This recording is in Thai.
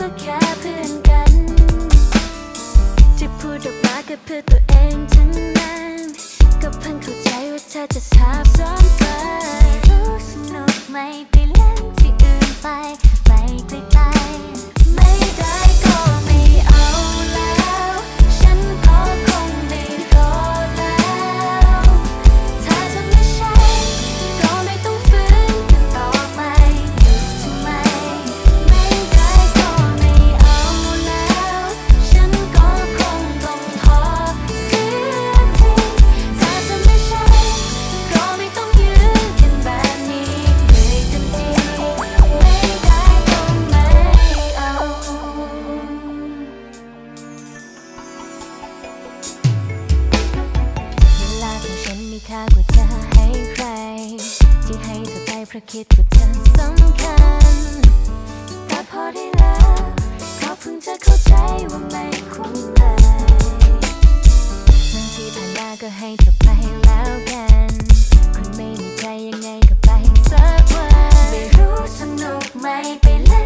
ก็แค่เพื่อนกันจะพูดออกมาก็เพื่อตัวเองทั้งนั้นก็เพิ่งเข้าใจว่าเธอจะทับซ้อนไปรู้สนุกไหม ราะคิดว่าเธอสำคัญ แต่พอได้แล้วก็เพิ่งจะเข้าใจว่าไม่คุ้มเไปบางทีผ่านมาก็ให้เธอไปแล้วกันคุณไม่มีใจยังไงก็ไปสักวันไม่รู้สนุกไหมไปเล่น